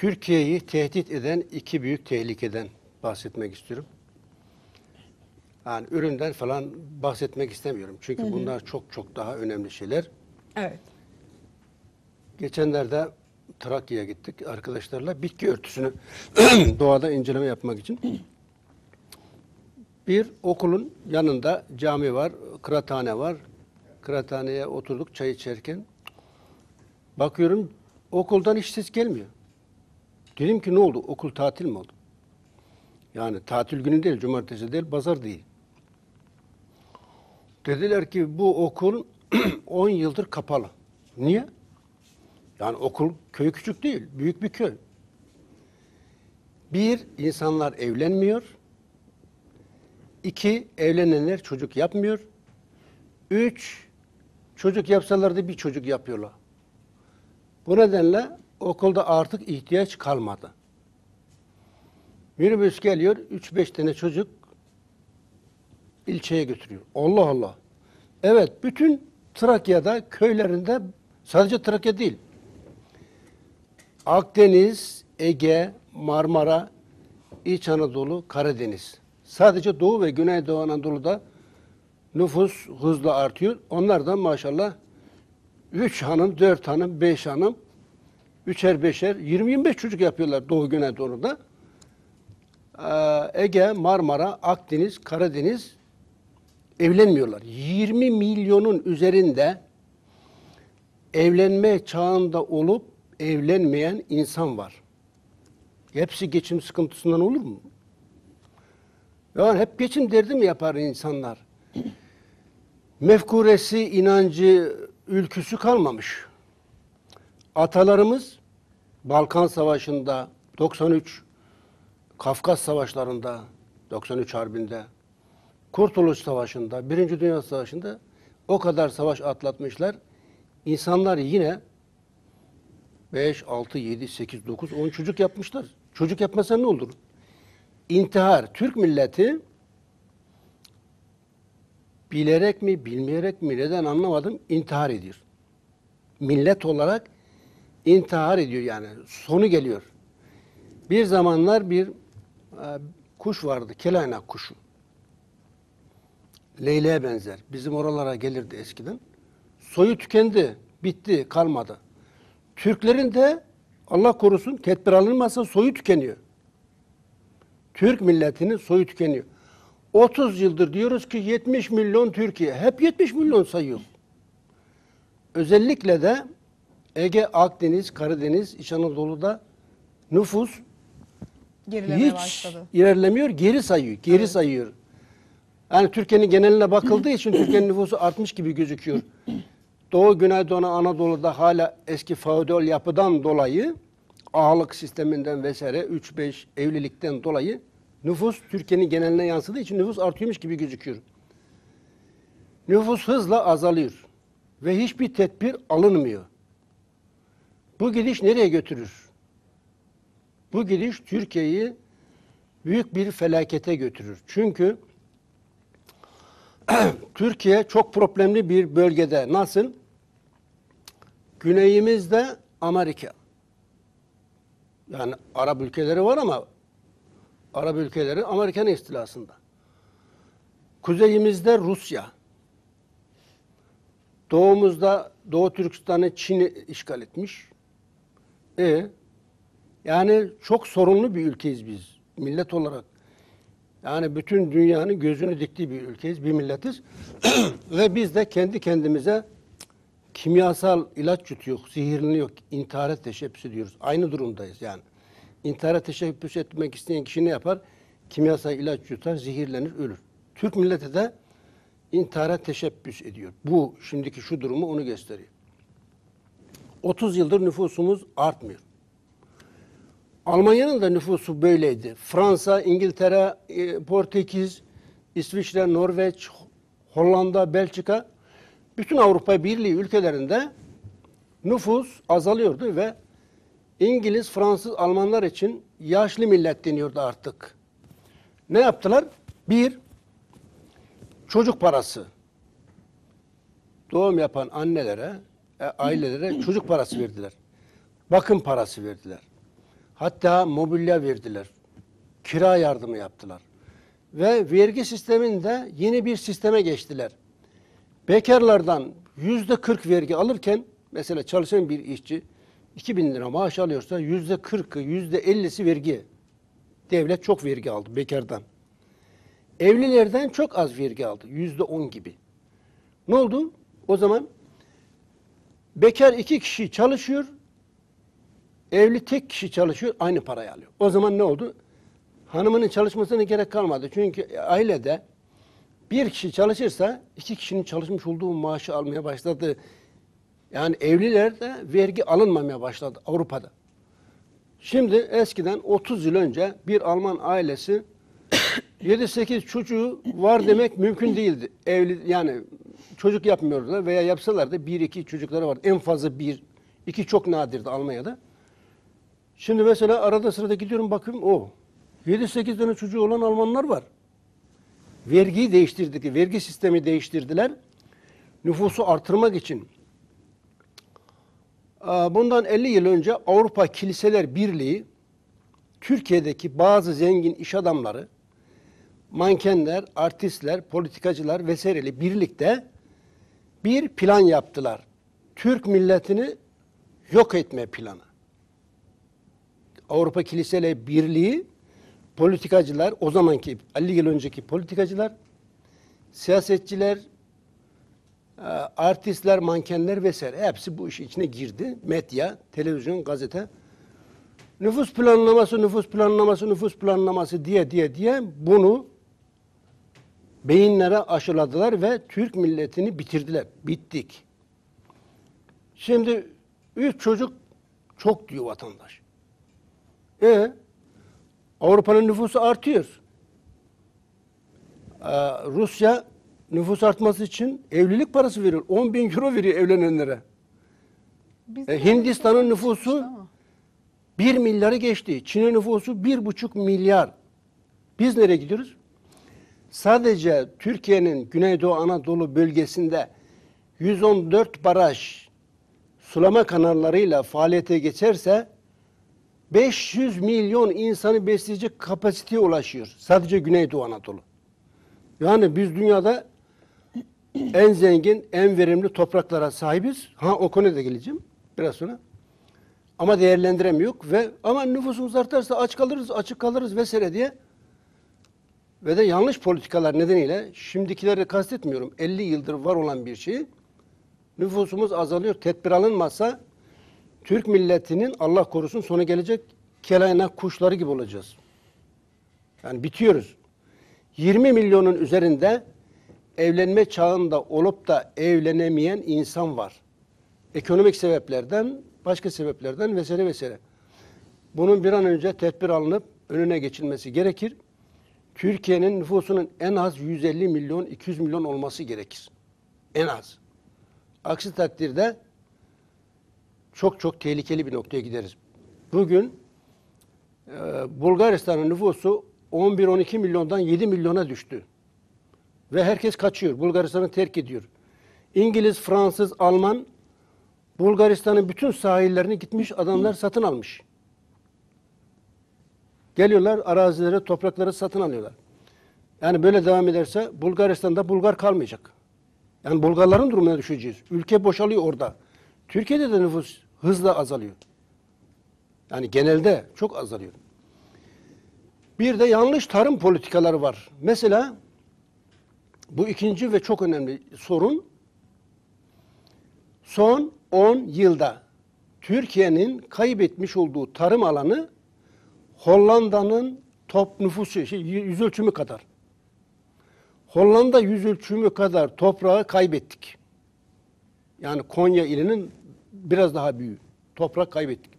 Türkiye'yi tehdit eden iki büyük tehlikeden bahsetmek istiyorum. Yani üründen falan bahsetmek istemiyorum. Çünkü bunlar çok çok daha önemli şeyler. Evet. Geçenlerde Trakya'ya gittik arkadaşlarla bitki örtüsünü doğada inceleme yapmak için. Bir okulun yanında cami var, kıraathane var. Kıraathaneye oturduk çay içerken. Bakıyorum okuldan hiç ses gelmiyor. Dedim ki ne oldu? Okul tatil mi oldu? Yani tatil günü değil, cumartesi değil, pazar değil. Dediler ki bu okul 10 yıldır kapalı. Niye? Yani okul köy küçük değil, büyük bir köy. Bir, insanlar evlenmiyor. İki, evlenenler çocuk yapmıyor. Üç, çocuk yapsalardı bir çocuk yapıyorlar. Bu nedenle okulda artık ihtiyaç kalmadı. Minibüs geliyor, üç beş tane çocuk ilçeye götürüyor. Allah Allah. Evet, bütün Trakya'da, köylerinde, sadece Trakya değil, Akdeniz, Ege, Marmara, İç Anadolu, Karadeniz. Sadece Doğu ve Güneydoğu Anadolu'da nüfus hızla artıyor. Onlardan maşallah 3 hanım, 4 hanım, 5 hanım, üçer beşer, 20-25 çocuk yapıyorlar Doğu Güneydoğu'da. Ee, Ege, Marmara, Akdeniz, Karadeniz evlenmiyorlar. 20 milyonun üzerinde evlenme çağında olup evlenmeyen insan var. Hepsi geçim sıkıntısından olur mu? Yani hep geçim derdi mi yapar insanlar? Mefkuresi, inancı, ülküsü kalmamış. Atalarımız Balkan Savaşı'nda, 93 Kafkas Savaşları'nda, 93 Harbi'nde, Kurtuluş Savaşı'nda, Birinci Dünya Savaşı'nda o kadar savaş atlatmışlar. İnsanlar yine 5, 6, 7, 8, 9, 10 çocuk yapmışlar. Çocuk yapmasa ne olur? İntihar. Türk milleti bilerek mi, bilmeyerek mi, neden anlamadım, intihar ediyor. Millet olarak intihar ediyor yani. Sonu geliyor. Bir zamanlar bir e, kuş vardı, kelaynak kuşu. Leyleğe benzer. Bizim oralara gelirdi eskiden. Soyu tükendi, bitti, kalmadı. Türklerin de Allah korusun tedbir alınmazsa soyu tükeniyor. Türk milletinin soyu tükeniyor. 30 yıldır diyoruz ki 70 milyon Türkiye. Hep 70 milyon sayıyor. Özellikle de Ege, Akdeniz, Karadeniz, İç Anadolu'da nüfus Gerilemeye hiç başladı. ilerlemiyor, geri sayıyor. Geri sayıyor. Yani Türkiye'nin geneline bakıldığı için Türkiye'nin nüfusu artmış gibi gözüküyor. Doğu, Güneydoğu, Anadolu'da hala eski feodal yapıdan dolayı ağalık sisteminden vesaire 3-5 evlilikten dolayı nüfus Türkiye'nin geneline yansıdığı için nüfus artıyormuş gibi gözüküyor. Nüfus hızla azalıyor ve hiçbir tedbir alınmıyor. Bu gidiş nereye götürür? Bu gidiş Türkiye'yi büyük bir felakete götürür. Çünkü Türkiye çok problemli bir bölgede. Nasıl? Güneyimizde Amerika. Yani Arap ülkeleri var ama Arap ülkeleri Amerikan istilasında. Kuzeyimizde Rusya. Doğumuzda Doğu Türkistan'ı Çin işgal etmiş. E yani çok sorunlu bir ülkeyiz biz millet olarak. Yani bütün dünyanın gözünü diktiği bir ülkeyiz, bir milletiz. Ve biz de kendi kendimize kimyasal ilaç yutuyor, zehirleniyor, intihara teşebbüs ediyoruz. Aynı durumdayız yani. İntihara teşebbüs etmek isteyen kişi ne yapar? Kimyasal ilaç yutar, zehirlenir, ölür. Türk milleti de intihara teşebbüs ediyor. Bu şimdiki şu durumu onu gösteriyor. 30 yıldır nüfusumuz artmıyor. Almanya'nın da nüfusu böyleydi. Fransa, İngiltere, e, Portekiz, İsviçre, Norveç, Hollanda, Belçika, bütün Avrupa Birliği ülkelerinde nüfus azalıyordu ve İngiliz, Fransız, Almanlar için yaşlı millet deniyordu artık. Ne yaptılar? Bir, çocuk parası. Doğum yapan annelere, e, ailelere çocuk parası verdiler. Bakım parası verdiler. Hatta mobilya verdiler. Kira yardımı yaptılar. Ve vergi sisteminde yeni bir sisteme geçtiler. Bekarlardan yüzde 40 vergi alırken mesela çalışan bir işçi 2000 lira maaş alıyorsa yüzde 40'ı yüzde 50'si vergi. Devlet çok vergi aldı bekardan. Evlilerden çok az vergi aldı. Yüzde 10 gibi. Ne oldu? O zaman bekar iki kişi çalışıyor. Evli tek kişi çalışıyor. Aynı parayı alıyor. O zaman ne oldu? Hanımının çalışmasına gerek kalmadı. Çünkü ailede bir kişi çalışırsa iki kişinin çalışmış olduğu maaşı almaya başladı. Yani evlilerde vergi alınmamaya başladı Avrupa'da. Şimdi eskiden 30 yıl önce bir Alman ailesi 7-8 çocuğu var demek mümkün değildi. Evli yani çocuk yapmıyorlar veya yapsalar da 1-2 çocukları var. En fazla bir, iki çok nadirdi Almanya'da. Şimdi mesela arada sırada gidiyorum bakıyorum o. 7-8 tane çocuğu olan Almanlar var. Vergiyi değiştirdik, vergi sistemi değiştirdiler. Nüfusu artırmak için. Bundan 50 yıl önce Avrupa Kiliseler Birliği Türkiye'deki bazı zengin iş adamları, mankenler, artistler, politikacılar vesaireli birlikte bir plan yaptılar. Türk milletini yok etme planı. Avrupa Kiliseler Birliği politikacılar, o zamanki 50 yıl önceki politikacılar, siyasetçiler, e, artistler, mankenler vesaire hepsi bu işin içine girdi. Medya, televizyon, gazete. Nüfus planlaması, nüfus planlaması, nüfus planlaması diye diye diye bunu beyinlere aşıladılar ve Türk milletini bitirdiler. Bittik. Şimdi üç çocuk çok diyor vatandaş. E Avrupa'nın nüfusu artıyor. Ee, Rusya nüfus artması için evlilik parası veriyor. 10 bin euro veriyor evlenenlere. E, Hindistan'ın nüfusu 1 milyarı geçti. Çin'in nüfusu 1,5 milyar. Biz nereye gidiyoruz? Sadece Türkiye'nin Güneydoğu Anadolu bölgesinde 114 baraj sulama kanallarıyla faaliyete geçerse 500 milyon insanı besleyecek kapasiteye ulaşıyor. Sadece Güneydoğu Anadolu. Yani biz dünyada en zengin, en verimli topraklara sahibiz. Ha o konuya da geleceğim biraz sonra. Ama değerlendiremiyor ve ama nüfusumuz artarsa aç kalırız, açık kalırız vesaire diye ve de yanlış politikalar nedeniyle şimdikileri kastetmiyorum. 50 yıldır var olan bir şey. Nüfusumuz azalıyor. Tedbir alınmazsa Türk milletinin Allah korusun sonu gelecek kelaynak kuşları gibi olacağız. Yani bitiyoruz. 20 milyonun üzerinde evlenme çağında olup da evlenemeyen insan var. Ekonomik sebeplerden, başka sebeplerden vesaire vesaire. Bunun bir an önce tedbir alınıp önüne geçilmesi gerekir. Türkiye'nin nüfusunun en az 150 milyon, 200 milyon olması gerekir. En az. Aksi takdirde çok çok tehlikeli bir noktaya gideriz. Bugün e, Bulgaristan'ın nüfusu 11-12 milyondan 7 milyona düştü. Ve herkes kaçıyor. Bulgaristan'ı terk ediyor. İngiliz, Fransız, Alman Bulgaristan'ın bütün sahillerini gitmiş adamlar satın almış. Geliyorlar arazileri, toprakları satın alıyorlar. Yani böyle devam ederse Bulgaristan'da Bulgar kalmayacak. Yani Bulgarların durumuna düşeceğiz. Ülke boşalıyor orada. Türkiye'de de nüfus hızla azalıyor. Yani genelde çok azalıyor. Bir de yanlış tarım politikaları var. Mesela bu ikinci ve çok önemli sorun son 10 yılda Türkiye'nin kaybetmiş olduğu tarım alanı Hollanda'nın top nüfusu, şey, yüz ölçümü kadar. Hollanda yüz ölçümü kadar toprağı kaybettik. Yani Konya ilinin biraz daha büyüğü. Toprak kaybettik.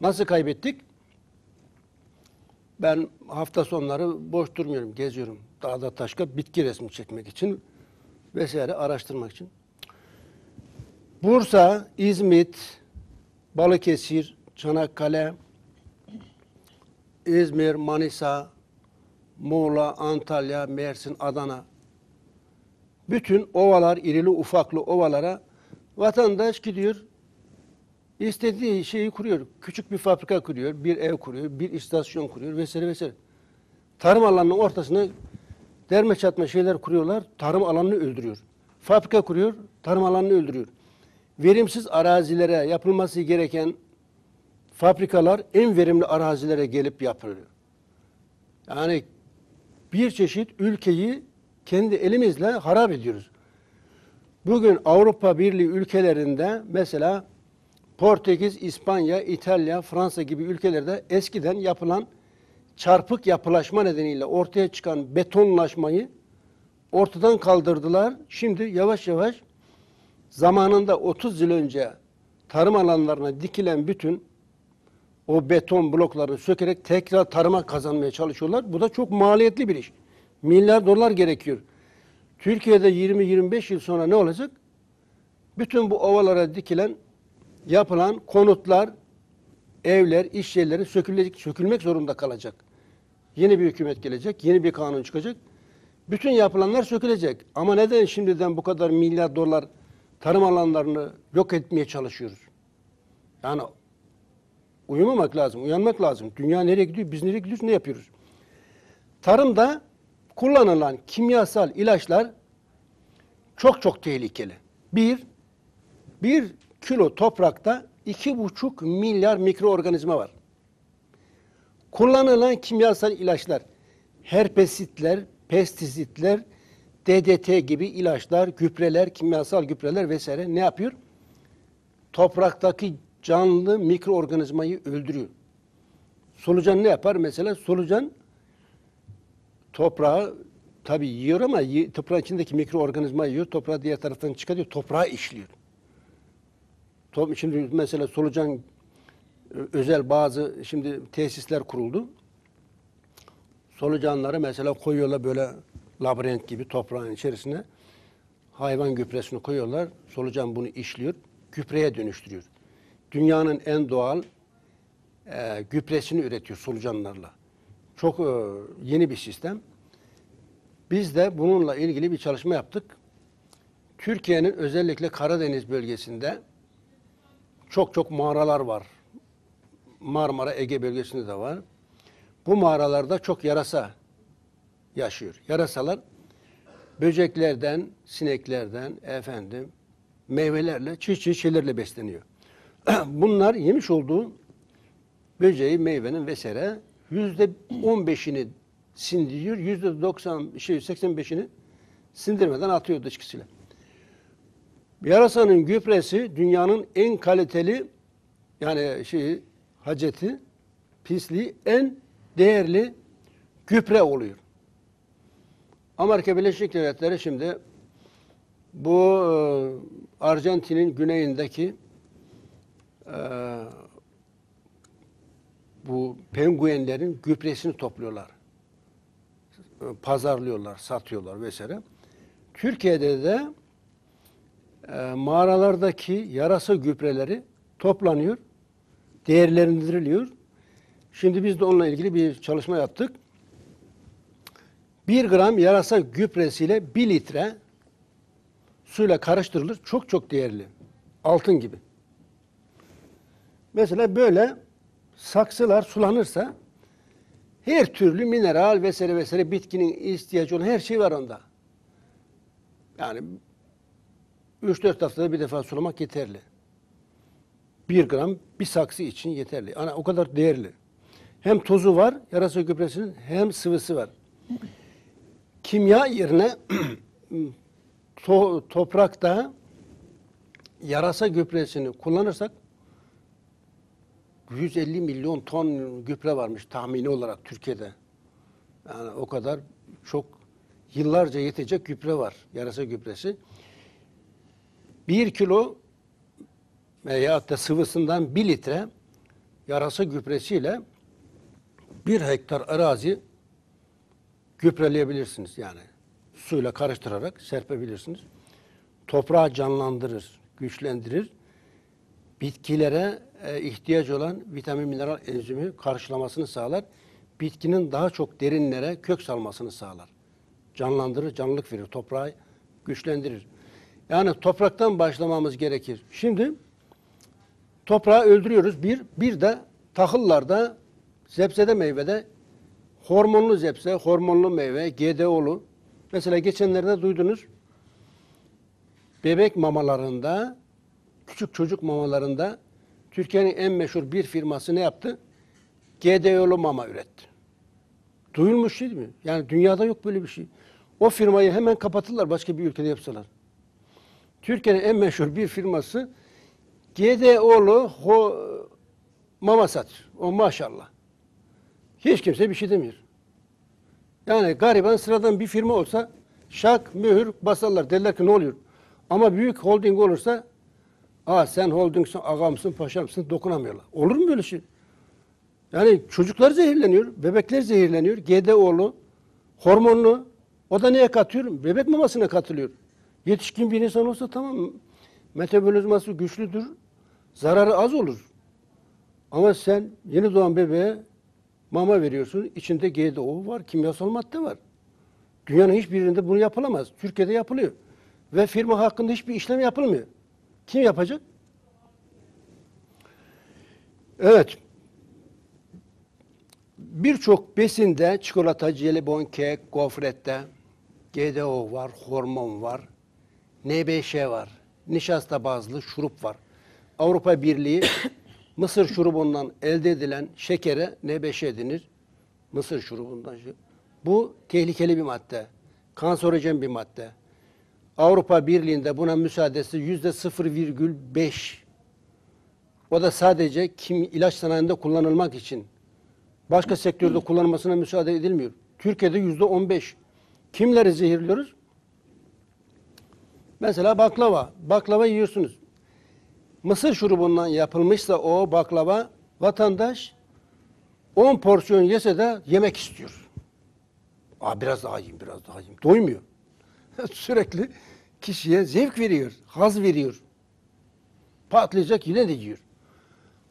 Nasıl kaybettik? Ben hafta sonları boş durmuyorum, geziyorum. Dağda taşka bitki resmi çekmek için vesaire araştırmak için. Bursa, İzmit, Balıkesir, Çanakkale, İzmir, Manisa, Muğla, Antalya, Mersin, Adana. Bütün ovalar, irili ufaklı ovalara vatandaş gidiyor. İstediği şeyi kuruyor. Küçük bir fabrika kuruyor, bir ev kuruyor, bir istasyon kuruyor vesaire vesaire. Tarım alanının ortasına derme çatma şeyler kuruyorlar, tarım alanını öldürüyor. Fabrika kuruyor, tarım alanını öldürüyor. Verimsiz arazilere yapılması gereken fabrikalar en verimli arazilere gelip yapılıyor. Yani bir çeşit ülkeyi kendi elimizle harap ediyoruz. Bugün Avrupa Birliği ülkelerinde mesela Portekiz, İspanya, İtalya, Fransa gibi ülkelerde eskiden yapılan çarpık yapılaşma nedeniyle ortaya çıkan betonlaşmayı ortadan kaldırdılar. Şimdi yavaş yavaş zamanında 30 yıl önce tarım alanlarına dikilen bütün o beton blokları sökerek tekrar tarıma kazanmaya çalışıyorlar. Bu da çok maliyetli bir iş. Milyar dolar gerekiyor. Türkiye'de 20-25 yıl sonra ne olacak? Bütün bu ovalara dikilen, yapılan konutlar, evler, iş yerleri sökülecek, sökülmek zorunda kalacak. Yeni bir hükümet gelecek, yeni bir kanun çıkacak. Bütün yapılanlar sökülecek. Ama neden şimdiden bu kadar milyar dolar tarım alanlarını yok etmeye çalışıyoruz? Yani uyumamak lazım, uyanmak lazım. Dünya nereye gidiyor, biz nereye gidiyoruz, ne yapıyoruz? Tarımda kullanılan kimyasal ilaçlar çok çok tehlikeli. Bir, bir kilo toprakta iki buçuk milyar mikroorganizma var. Kullanılan kimyasal ilaçlar, herpesitler, pestisitler, DDT gibi ilaçlar, gübreler, kimyasal gübreler vesaire ne yapıyor? Topraktaki canlı mikroorganizmayı öldürüyor. Solucan ne yapar? Mesela solucan toprağı tabii yiyor ama toprağın içindeki mikroorganizmayı yiyor. Toprağı diğer taraftan çıkarıyor. Toprağı işliyor. Şimdi mesela solucan e, özel bazı şimdi tesisler kuruldu. Solucanları mesela koyuyorlar böyle labirent gibi toprağın içerisine. Hayvan gübresini koyuyorlar. Solucan bunu işliyor. Gübreye dönüştürüyor. Dünyanın en doğal e, gübresini üretiyor solucanlarla. Çok e, yeni bir sistem. Biz de bununla ilgili bir çalışma yaptık. Türkiye'nin özellikle Karadeniz bölgesinde çok çok mağaralar var. Marmara, Ege bölgesinde de var. Bu mağaralarda çok yarasa yaşıyor. Yarasalar böceklerden, sineklerden, efendim meyvelerle, çeşit şeylerle besleniyor. Bunlar yemiş olduğu böceği, meyvenin vesaire yüzde on beşini sindiriyor, yüzde doksan, şey 85'ini sindirmeden atıyor dışkısıyla. Yarasanın gübresi dünyanın en kaliteli yani şey haceti, pisliği en değerli gübre oluyor. Amerika Birleşik Devletleri şimdi bu e, Arjantin'in güneyindeki e, bu penguenlerin gübresini topluyorlar. E, Pazarlıyorlar, satıyorlar vesaire. Türkiye'de de e, mağaralardaki yarasa gübreleri toplanıyor, değerlendiriliyor. Şimdi biz de onunla ilgili bir çalışma yaptık. Bir gram yarasa gübresiyle bir litre suyla karıştırılır. Çok çok değerli. Altın gibi. Mesela böyle saksılar sulanırsa her türlü mineral vesaire vesaire bitkinin ihtiyacı olan her şey var onda. Yani 3-4 haftada bir defa sulamak yeterli. Bir gram bir saksı için yeterli. Yani o kadar değerli. Hem tozu var yarasa gübresinin hem sıvısı var. Kimya yerine to- toprakta yarasa gübresini kullanırsak 150 milyon ton gübre varmış tahmini olarak Türkiye'de. Yani o kadar çok yıllarca yetecek gübre var. Yarasa gübresi. Bir kilo veya da sıvısından bir litre yarasa gübresiyle bir hektar arazi gübreleyebilirsiniz yani. Suyla karıştırarak serpebilirsiniz. Toprağı canlandırır, güçlendirir. Bitkilere e, ihtiyaç olan vitamin, mineral, enzimi karşılamasını sağlar. Bitkinin daha çok derinlere kök salmasını sağlar. Canlandırır, canlılık verir, toprağı güçlendirir. Yani topraktan başlamamız gerekir. Şimdi toprağı öldürüyoruz. Bir, bir de tahıllarda, zepsede meyvede hormonlu zepse, hormonlu meyve, GDO'lu. Mesela geçenlerde duydunuz. Bebek mamalarında, küçük çocuk mamalarında Türkiye'nin en meşhur bir firması ne yaptı? GDO'lu mama üretti. Duyulmuş değil mi? Yani dünyada yok böyle bir şey. O firmayı hemen kapatırlar başka bir ülkede yapsalar. Türkiye'nin en meşhur bir firması GDO'lu ho, mama satıyor. O maşallah. Hiç kimse bir şey demiyor. Yani gariban sıradan bir firma olsa şak, mühür basarlar. Derler ki ne oluyor? Ama büyük holding olursa Aa sen holdingsin, ağamsın, paşamsın dokunamıyorlar. Olur mu böyle şey? Yani çocuklar zehirleniyor, bebekler zehirleniyor. GDO'lu, hormonlu. O da neye katıyor? Bebek mamasına katılıyor. Yetişkin bir insan olsa tamam metabolizması güçlüdür, zararı az olur. Ama sen yeni doğan bebeğe mama veriyorsun, içinde GDO var, kimyasal madde var. Dünyanın hiçbir yerinde bunu yapılamaz. Türkiye'de yapılıyor. Ve firma hakkında hiçbir işlem yapılmıyor. Kim yapacak? Evet. Birçok besinde çikolata, jelibon, kek, gofrette GDO var, hormon var, NBŞ var, nişasta bazlı şurup var. Avrupa Birliği mısır şurubundan elde edilen şekere NBŞ denir. Mısır şurubundan. Bu tehlikeli bir madde. Kanserojen bir madde. Avrupa Birliği'nde buna müsaadesi yüzde 0,5. O da sadece kim ilaç sanayinde kullanılmak için. Başka sektörde kullanılmasına müsaade edilmiyor. Türkiye'de yüzde 15. Kimleri zehirliyoruz? Mesela baklava. Baklava yiyorsunuz. Mısır şurubundan yapılmışsa o baklava vatandaş 10 porsiyon yese de yemek istiyor. Aa biraz daha yiyeyim, biraz daha yiyeyim. Doymuyor. Sürekli kişiye zevk veriyor, haz veriyor. Patlayacak yine de yiyor.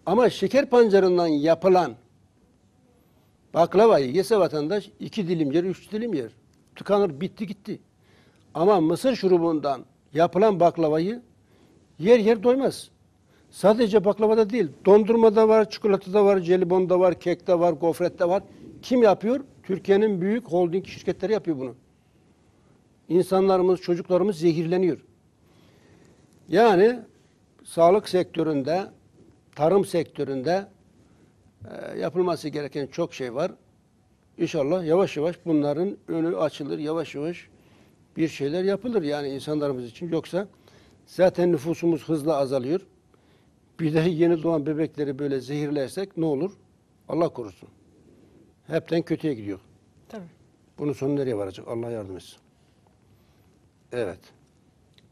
Ama şeker pancarından yapılan baklavayı yese vatandaş iki dilim yer, üç dilim yer. Tıkanır, bitti gitti. Ama mısır şurubundan yapılan baklavayı yer yer doymaz. Sadece baklavada değil, dondurmada var, çikolatada var, jelibonda var, kekte var, gofrette var. Kim yapıyor? Türkiye'nin büyük holding şirketleri yapıyor bunu. İnsanlarımız, çocuklarımız zehirleniyor. Yani sağlık sektöründe, tarım sektöründe e, yapılması gereken çok şey var. İnşallah yavaş yavaş bunların önü açılır, yavaş yavaş bir şeyler yapılır yani insanlarımız için. Yoksa zaten nüfusumuz hızla azalıyor. Bir de yeni doğan bebekleri böyle zehirlersek ne olur? Allah korusun. Hepten kötüye gidiyor. Tabii. Bunun sonu nereye varacak? Allah yardım etsin. Evet.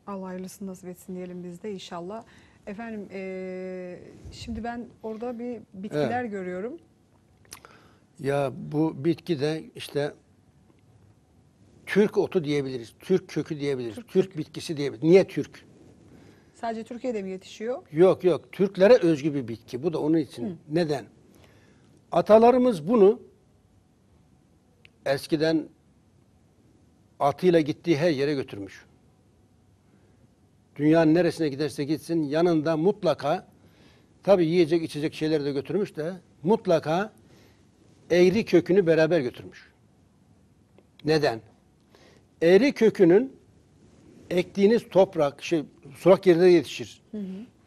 Allah hayırlısını nasip etsin diyelim biz de inşallah. Efendim eee, şimdi ben orada bir bitkiler görüyorum. Ya bu bitki de işte Türk otu diyebiliriz. Türk kökü diyebiliriz. Türk, bitkisi diyebiliriz. Niye Türk? Sadece Türkiye'de mi yetişiyor? Yok yok. Türklere özgü bir bitki. Bu da onun için. Neden? Atalarımız bunu eskiden atıyla gittiği her yere götürmüş. Dünyanın neresine giderse gitsin yanında mutlaka tabi yiyecek içecek şeyler de götürmüş de mutlaka eğri kökünü beraber götürmüş. Neden? Eğri kökünün ektiğiniz toprak, şey, sulak yerde yetişir.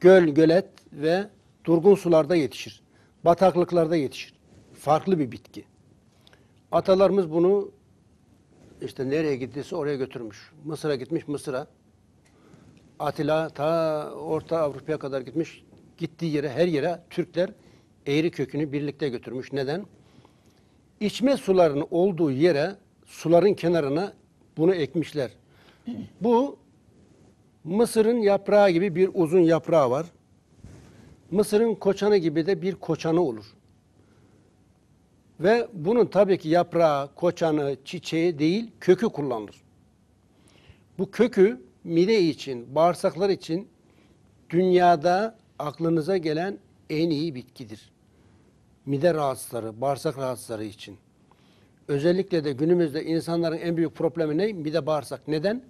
Göl, gölet ve durgun sularda yetişir. Bataklıklarda yetişir. Farklı bir bitki. Atalarımız bunu işte nereye gittiyse oraya götürmüş. Mısır'a gitmiş, Mısır'a. Atilla ta Orta Avrupa'ya kadar gitmiş. Gittiği yere, her yere Türkler eğri kökünü birlikte götürmüş. Neden? İçme sularının olduğu yere, suların kenarına bunu ekmişler. Bu Mısır'ın yaprağı gibi bir uzun yaprağı var. Mısır'ın koçanı gibi de bir koçanı olur. Ve bunun tabii ki yaprağı, koçanı, çiçeği değil, kökü kullanılır. Bu kökü mide için, bağırsaklar için dünyada aklınıza gelen en iyi bitkidir. Mide rahatsızları, bağırsak rahatsızları için. Özellikle de günümüzde insanların en büyük problemi ne? Mide bağırsak. Neden?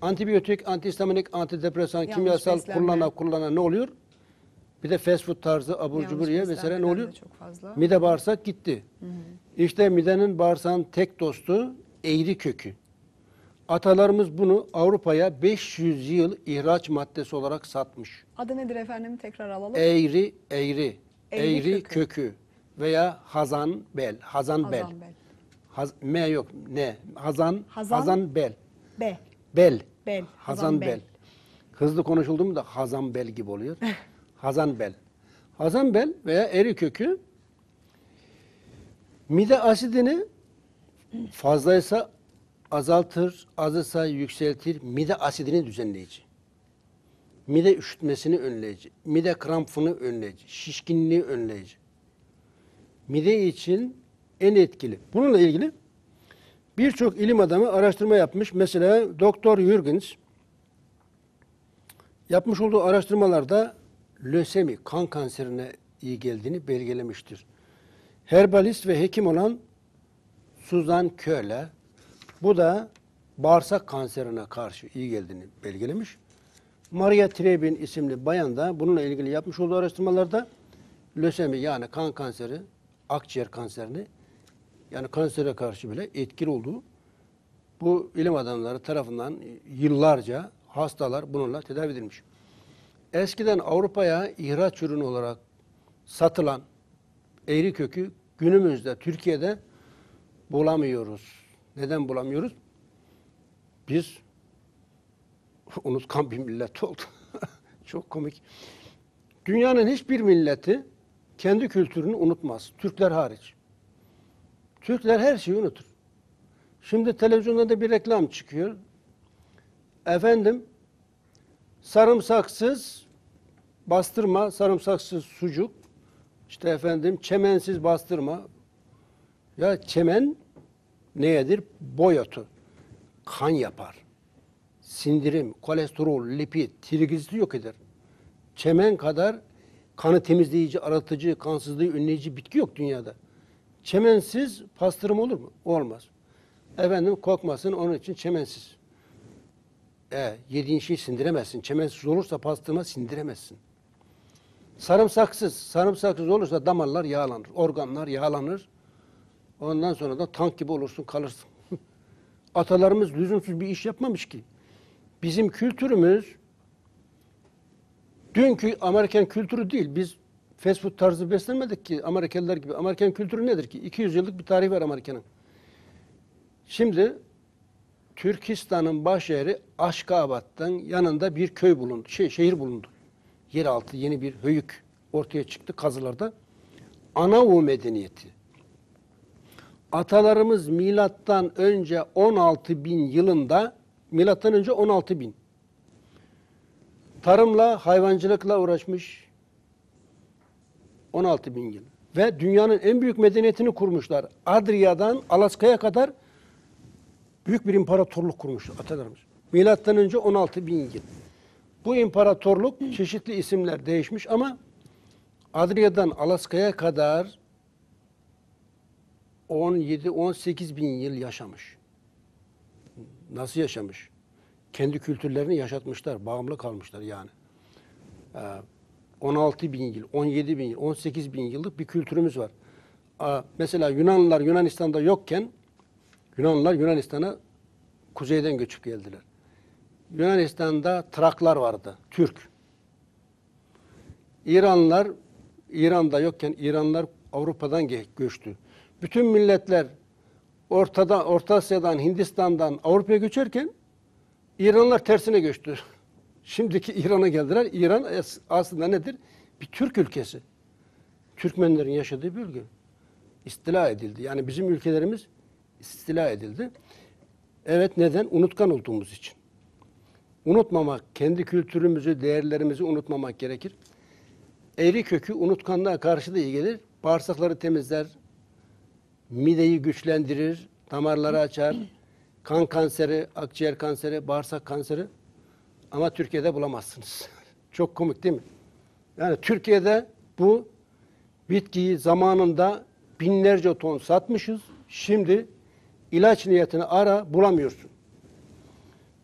Antibiyotik, antihistaminik, antidepresan, Yanlış kimyasal beslenme. kullana kullana ne oluyor? Bir de fast food tarzı abur Yanlış cubur ye mesela ne beslenmeden oluyor? de Çok fazla. Mide bağırsak gitti. İşte midenin bağırsağın tek dostu eğri kökü. Atalarımız bunu Avrupa'ya 500 yıl ihraç maddesi olarak satmış. Adı nedir efendim? Tekrar alalım. Eğri, eğri, Eğri eğri, kökü. kökü. veya hazan bel, hazan bel. Hazan Bel. Haz, M yok, ne? Hazan, Hazan- hazan, bel. B. Bel. Bel, Hazan, hazan bel. bel. Hızlı konuşuldu mu da hazan bel gibi oluyor. hazan bel. Hazan bel veya eri kökü mide asidini fazlaysa azaltır, azıysa yükseltir. Mide asidini düzenleyici. Mide üşütmesini önleyici. Mide krampını önleyici. Şişkinliği önleyici. Mide için en etkili. Bununla ilgili birçok ilim adamı araştırma yapmış. Mesela Doktor Jürgens yapmış olduğu araştırmalarda lösemi, kan kanserine iyi geldiğini belgelemiştir. Herbalist ve hekim olan Suzan Köhle bu da bağırsak kanserine karşı iyi geldiğini belgelemiş. Maria Trebin isimli bayan da bununla ilgili yapmış olduğu araştırmalarda lösemi yani kan kanseri, akciğer kanserini yani kansere karşı bile etkili olduğu bu ilim adamları tarafından yıllarca hastalar bununla tedavi edilmiş. Eskiden Avrupa'ya ihraç ürünü olarak satılan eğri kökü günümüzde Türkiye'de bulamıyoruz. Neden bulamıyoruz? Biz unutkan bir millet oldu. Çok komik. Dünyanın hiçbir milleti kendi kültürünü unutmaz. Türkler hariç. Türkler her şeyi unutur. Şimdi televizyonda da bir reklam çıkıyor. Efendim sarımsaksız bastırma, sarımsaksız sucuk. İşte efendim çemensiz bastırma. Ya çemen nedir? Boyotu. Kan yapar. Sindirim, kolesterol, lipid, trigliserit yok eder. Çemen kadar kanı temizleyici, aratıcı, kansızlığı önleyici bitki yok dünyada. Çemensiz pastırma olur mu? Olmaz. Efendim kokmasın onun için çemensiz. E, yediğin şeyi sindiremezsin. Çemensiz olursa pastırma sindiremezsin. Sarımsaksız, sarımsaksız olursa damarlar yağlanır, organlar yağlanır. Ondan sonra da tank gibi olursun, kalırsın. Atalarımız lüzumsuz bir iş yapmamış ki. Bizim kültürümüz dünkü Amerikan kültürü değil. Biz fast food tarzı beslenmedik ki Amerikalılar gibi. Amerikan kültürü nedir ki? 200 yıllık bir tarihi var Amerika'nın. Şimdi Türkistan'ın başşehri Aşkabat'tan yanında bir köy bulundu. Şey, şehir bulundu. Yeraltı yeni bir höyük ortaya çıktı kazılarda. Anavu medeniyeti. Atalarımız milattan önce 16 bin yılında milattan önce 16 bin tarımla, hayvancılıkla uğraşmış 16 bin yıl. Ve dünyanın en büyük medeniyetini kurmuşlar. Adria'dan Alaska'ya kadar büyük bir imparatorluk kurmuş atalarımız. Milattan önce 16 bin yıl. Bu imparatorluk çeşitli isimler değişmiş ama Adria'dan Alaska'ya kadar 17-18 bin yıl yaşamış. Nasıl yaşamış? Kendi kültürlerini yaşatmışlar, bağımlı kalmışlar yani. Ee, 16 bin yıl, 17 bin yıl, 18 bin yıllık bir kültürümüz var. Mesela Yunanlılar Yunanistan'da yokken Yunanlılar Yunanistan'a kuzeyden göçüp geldiler. Yunanistan'da Traklar vardı, Türk. İranlılar İran'da yokken İranlılar Avrupa'dan göçtü. Bütün milletler Ortada, Orta Asya'dan, Hindistan'dan Avrupa'ya göçerken İranlılar tersine göçtü. Şimdiki İran'a geldiler. İran as- aslında nedir? Bir Türk ülkesi. Türkmenlerin yaşadığı bir ülke. İstila edildi. Yani bizim ülkelerimiz istila edildi. Evet neden? Unutkan olduğumuz için. Unutmamak, kendi kültürümüzü, değerlerimizi unutmamak gerekir. Eğri kökü unutkanlığa karşı da iyi gelir. Bağırsakları temizler, mideyi güçlendirir, damarları açar, kan kanseri, akciğer kanseri, bağırsak kanseri ama Türkiye'de bulamazsınız. Çok komik değil mi? Yani Türkiye'de bu bitkiyi zamanında binlerce ton satmışız. Şimdi ilaç niyetine ara bulamıyorsun.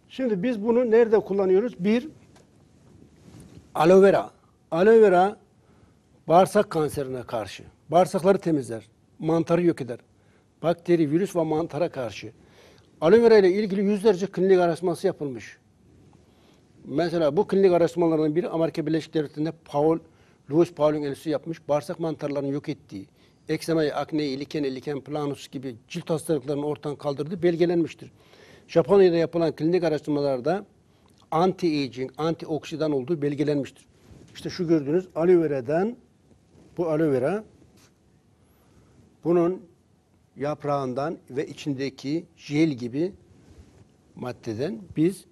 Şimdi biz bunu nerede kullanıyoruz? Bir, aloe vera. Aloe vera Bağırsak kanserine karşı. Bağırsakları temizler. Mantarı yok eder. Bakteri, virüs ve mantara karşı. Aloe vera ile ilgili yüzlerce klinik araştırması yapılmış. Mesela bu klinik araştırmalardan biri Amerika Birleşik Devletleri'nde Paul, Louis Pauling Enstitüsü yapmış. Bağırsak mantarlarını yok ettiği, eksemayı, akneyi, liken, liken planus gibi cilt hastalıklarını ortadan kaldırdığı belgelenmiştir. Japonya'da yapılan klinik araştırmalarda anti-aging, antioksidan olduğu belgelenmiştir. İşte şu gördüğünüz aloe vera'dan bu aloe vera bunun yaprağından ve içindeki jel gibi maddeden biz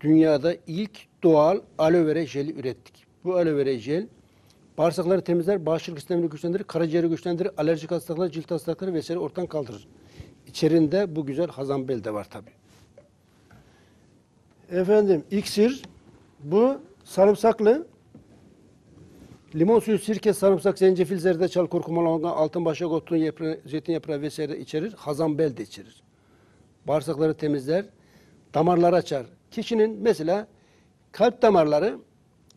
dünyada ilk doğal aloe vera jeli ürettik. Bu aloe vera jel bağırsakları temizler, bağışıklık sistemini güçlendirir, karaciğeri güçlendirir, alerjik hastalıklar, cilt hastalıkları vesaire ortadan kaldırır. İçerinde bu güzel hazanbel de var tabi. Efendim iksir bu sarımsaklı limon suyu, sirke, sarımsak, zencefil, zerdeçal, kurkuma, longa, altın başak otu, yaprağı, zeytin yaprağı vesaire içerir. Hazanbel de içerir. Bağırsakları temizler, damarları açar. Kişinin mesela kalp damarları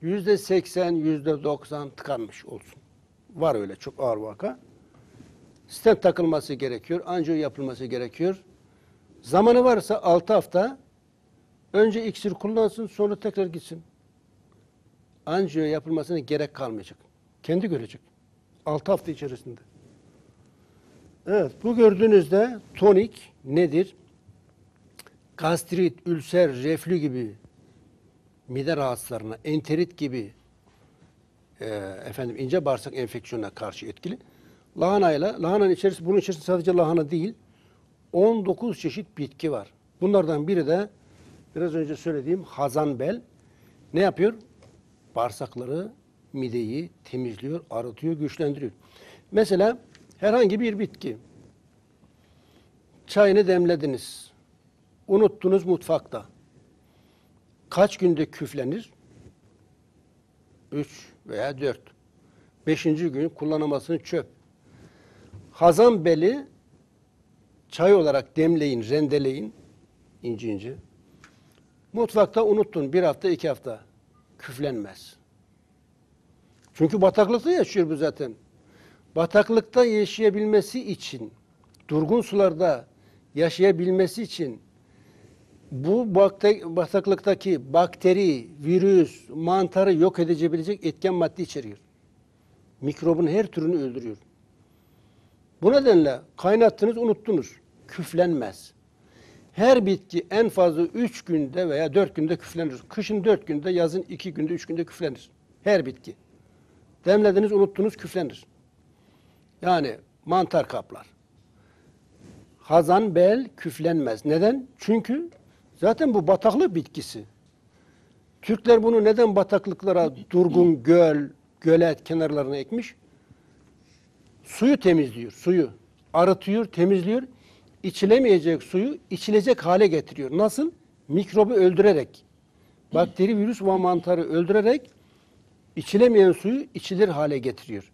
yüzde seksen, yüzde doksan tıkanmış olsun. Var öyle çok ağır vaka. Stent takılması gerekiyor, anjiyo yapılması gerekiyor. Zamanı varsa 6 hafta önce iksir kullansın sonra tekrar gitsin. Anjiyo yapılmasına gerek kalmayacak. Kendi görecek. 6 hafta içerisinde. Evet bu gördüğünüzde tonik nedir? Gastrit, ülser, reflü gibi mide rahatsızlarına, enterit gibi e, efendim ince bağırsak enfeksiyonuna karşı etkili. Lahanayla, lahananın içerisinde, bunun içerisinde sadece lahana değil, 19 çeşit bitki var. Bunlardan biri de biraz önce söylediğim hazanbel. Ne yapıyor? Bağırsakları, mideyi temizliyor, arıtıyor, güçlendiriyor. Mesela herhangi bir bitki. Çayını demlediniz. Unuttunuz mutfakta. Kaç günde küflenir? Üç veya dört. Beşinci gün kullanamazsın çöp. Hazan beli çay olarak demleyin, rendeleyin ince ince. Mutfakta unuttun bir hafta, iki hafta. Küflenmez. Çünkü bataklıkta yaşıyor bu zaten. Bataklıkta yaşayabilmesi için, durgun sularda yaşayabilmesi için bu bataklıktaki bakteri, virüs, mantarı yok edebilecek etken madde içeriyor. Mikrobun her türünü öldürüyor. Bu nedenle kaynattınız, unuttunuz. Küflenmez. Her bitki en fazla 3 günde veya 4 günde küflenir. Kışın 4 günde, yazın 2 günde, 3 günde küflenir. Her bitki. Demlediniz, unuttunuz, küflenir. Yani mantar kaplar. Hazan bel küflenmez. Neden? Çünkü zaten bu bataklık bitkisi. Türkler bunu neden bataklıklara durgun göl, gölet kenarlarına ekmiş? Suyu temizliyor, suyu. Arıtıyor, temizliyor. İçilemeyecek suyu içilecek hale getiriyor. Nasıl? Mikrobu öldürerek. Bakteri, virüs ve mantarı öldürerek içilemeyen suyu içilir hale getiriyor.